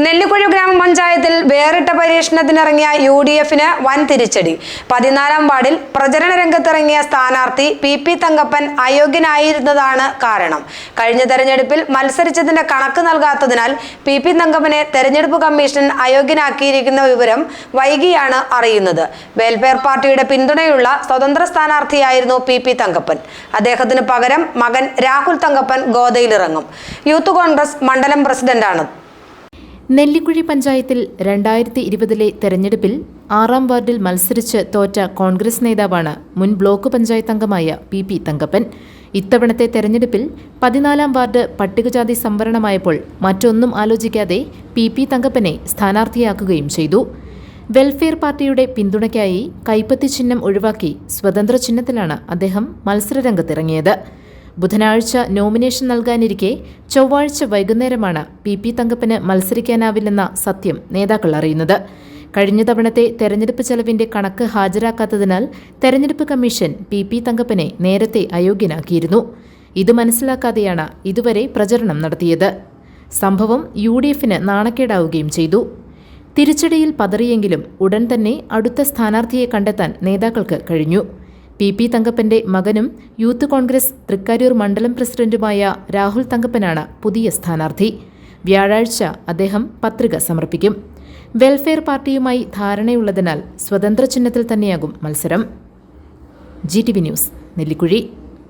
നെല്ലിക്കുഴി ഗ്രാമപഞ്ചായത്തിൽ വേറിട്ട പരീക്ഷണത്തിനിറങ്ങിയ U D എഫിന് വൻ തിരിച്ചടി. പതിനാലാം വാർഡിൽ പ്രചരണ രംഗത്തിറങ്ങിയ സ്ഥാനാർത്ഥി പി പി തങ്കപ്പൻ അയോഗ്യനായിരുന്നതാണ് കാരണം. കഴിഞ്ഞ തെരഞ്ഞെടുപ്പിൽ മത്സരിച്ചതിന്റെ കണക്ക് നൽകാത്തതിനാൽ പി പി തങ്കപ്പനെ തെരഞ്ഞെടുപ്പ് കമ്മീഷൻ അയോഗ്യനാക്കിയിരിക്കുന്ന വിവരം വൈകിയാണ് അറിയുന്നത്. വെൽഫെയർ പാർട്ടിയുടെ പിന്തുണയുള്ള സ്വതന്ത്ര സ്ഥാനാർത്ഥിയായിരുന്നു പി പി തങ്കപ്പൻ. അദ്ദേഹത്തിന് പകരം മകൻ രാഹുൽ തങ്കപ്പൻ ഗോദയിലിറങ്ങും. യൂത്ത് കോൺഗ്രസ് മണ്ഡലം പ്രസിഡന്റാണ്. നെല്ലിക്കുഴി പഞ്ചായത്തിൽ രണ്ടായിരത്തി ഇരുപതിലെ തെരഞ്ഞെടുപ്പിൽ ആറാം വാർഡിൽ മത്സരിച്ച് തോറ്റ കോൺഗ്രസ് നേതാവാണ് മുൻ ബ്ലോക്ക് പഞ്ചായത്ത് അംഗമായ പി പി തങ്കപ്പൻ. ഇത്തവണത്തെ തെരഞ്ഞെടുപ്പിൽ പതിനാലാം വാർഡ് പട്ടികജാതി സംവരണമായപ്പോൾ മറ്റൊന്നും ആലോചിക്കാതെ പി പി തങ്കപ്പനെ സ്ഥാനാർത്ഥിയാക്കുകയും ചെയ്തു. വെൽഫെയർ പാർട്ടിയുടെ പിന്തുണയ്ക്കായി കൈപ്പത്തി ചിഹ്നം ഒഴിവാക്കി സ്വതന്ത്ര ചിഹ്നത്തിലാണ് അദ്ദേഹം മത്സരരംഗത്തിറങ്ങിയത്. ബുധനാഴ്ച നോമിനേഷൻ നൽകാനിരിക്കെ ചൊവ്വാഴ്ച വൈകുന്നേരമാണ് പി പി തങ്കപ്പന് മത്സരിക്കാനാവില്ലെന്ന സത്യം നേതാക്കൾ അറിയുന്നത്. കഴിഞ്ഞ തവണത്തെ തെരഞ്ഞെടുപ്പ് ചെലവിന്റെ കണക്ക് ഹാജരാക്കാത്തതിനാൽ തെരഞ്ഞെടുപ്പ് കമ്മീഷൻ പി പി തങ്കപ്പനെ നേരത്തെ അയോഗ്യനാക്കിയിരുന്നു. ഇത് മനസ്സിലാക്കാതെയാണ് ഇതുവരെ പ്രചരണം നടത്തിയത്. സംഭവം യു ഡി എഫിന് നാണക്കേടാവുകയും ചെയ്തു. തിരിച്ചടിയിൽ പതറിയെങ്കിലും ഉടൻ തന്നെ അടുത്ത സ്ഥാനാർത്ഥിയെ കണ്ടെത്താൻ നേതാക്കൾക്ക് കഴിഞ്ഞു. പി പി തങ്കപ്പന്റെ മകനും യൂത്ത് കോൺഗ്രസ് തൃക്കാരൂർ മണ്ഡലം പ്രസിഡന്റുമായ രാഹുൽ തങ്കപ്പനാണ് പുതിയ സ്ഥാനാർത്ഥി. വ്യാഴാഴ്ച അദ്ദേഹം പത്രിക സമർപ്പിക്കും. വെൽഫെയർ പാർട്ടിയുമായി ധാരണയുള്ളതിനാൽ സ്വതന്ത്ര ചിഹ്നത്തിൽ തന്നെയാകും മത്സരം. G T V news Nellikuzhi.